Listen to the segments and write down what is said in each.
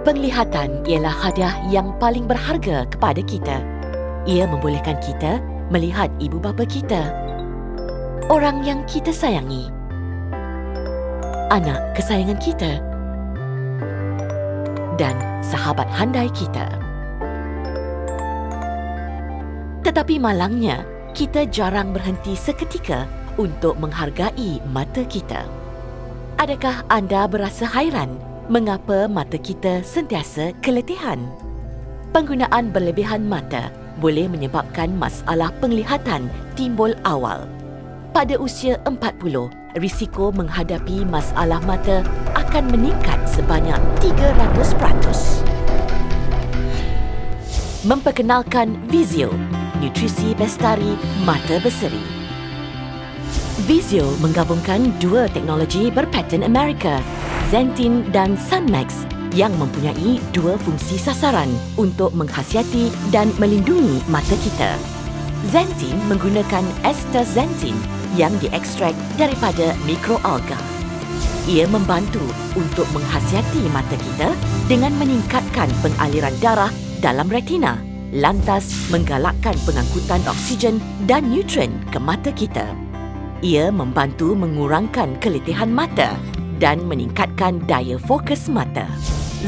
Penglihatan ialah hadiah yang paling berharga kepada kita. Ia membolehkan kita melihat ibu bapa kita, orang yang kita sayangi, anak kesayangan kita, dan sahabat handai kita. Tetapi malangnya, kita jarang berhenti seketika untuk menghargai mata kita. Adakah anda berasa hairan mengapa mata kita sentiasa keletihan? Penggunaan berlebihan mata boleh menyebabkan masalah penglihatan timbul awal. Pada usia 40, risiko menghadapi masalah mata akan meningkat sebanyak 300%. Memperkenalkan Vizio, nutrisi bestari mata berseri. Vizio menggabungkan dua teknologi berpaten Amerika, Zentin dan Sunmax yang mempunyai dua fungsi sasaran untuk menghasiati dan melindungi mata kita. Zentin menggunakan astaxanthin yang diekstrak daripada mikroalga. Ia membantu untuk menghasiati mata kita dengan meningkatkan pengaliran darah dalam retina, lantas menggalakkan pengangkutan oksigen dan nutrien ke mata kita. Ia membantu mengurangkan keletihan mata dan meningkatkan daya fokus mata.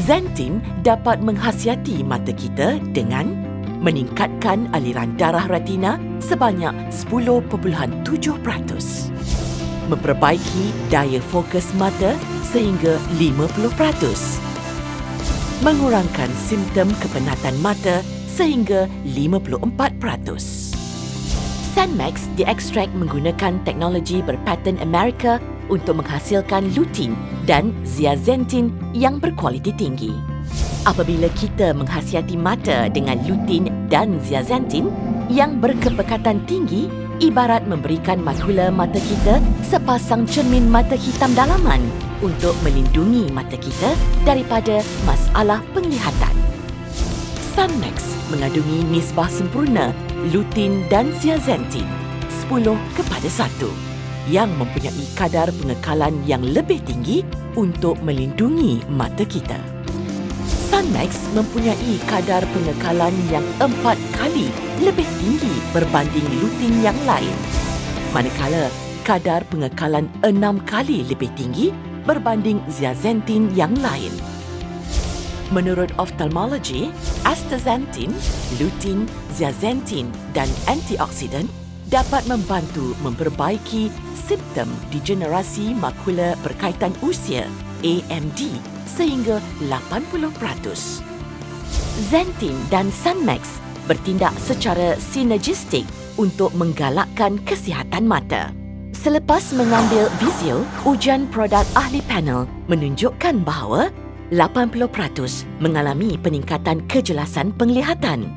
Zentin dapat menghasiati mata kita dengan meningkatkan aliran darah retina sebanyak 10.7%. Memperbaiki daya fokus mata sehingga 50%. Mengurangkan simptom kepenatan mata sehingga 54%. Sanmax diekstrak menggunakan teknologi berpaten Amerika untuk menghasilkan lutein dan zeaxanthin yang berkualiti tinggi. Apabila kita menghasiati mata dengan lutein dan zeaxanthin yang berkepekatan tinggi, ibarat memberikan makula mata kita sepasang cermin mata hitam dalaman untuk melindungi mata kita daripada masalah penglihatan. Sunmax mengandungi nisbah sempurna lutein dan zeaxanthin 10 kepada 1 yang mempunyai kadar pengekalan yang lebih tinggi untuk melindungi mata kita. Sunmax mempunyai kadar pengekalan yang empat kali lebih tinggi berbanding lutein yang lain. Manakala kadar pengekalan enam kali lebih tinggi berbanding zeaxanthin yang lain. Menurut oftalmologi, astaxanthin, lutein, zeaxanthin dan antioksidan dapat membantu memperbaiki simptom degenerasi makula berkaitan usia AMD sehingga 80%. Zentin dan Sunmax bertindak secara sinergistik untuk menggalakkan kesihatan mata. Selepas mengambil Vizio, ujian produk ahli panel menunjukkan bahawa 80% mengalami peningkatan kejelasan penglihatan.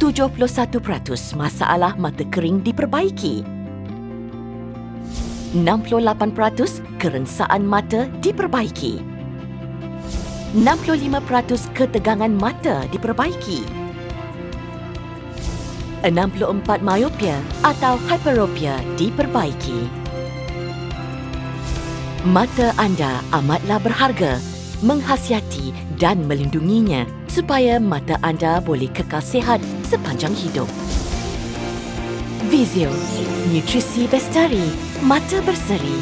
71% masalah mata kering diperbaiki. 68% kerengsaan mata diperbaiki. 65% ketegangan mata diperbaiki. 64 myopia atau hyperopia diperbaiki. Mata anda amatlah berharga menghasiati dan melindunginya supaya mata anda boleh kekal sihat sepanjang hidup. Vizio, nutrisi bestari, mata berseri.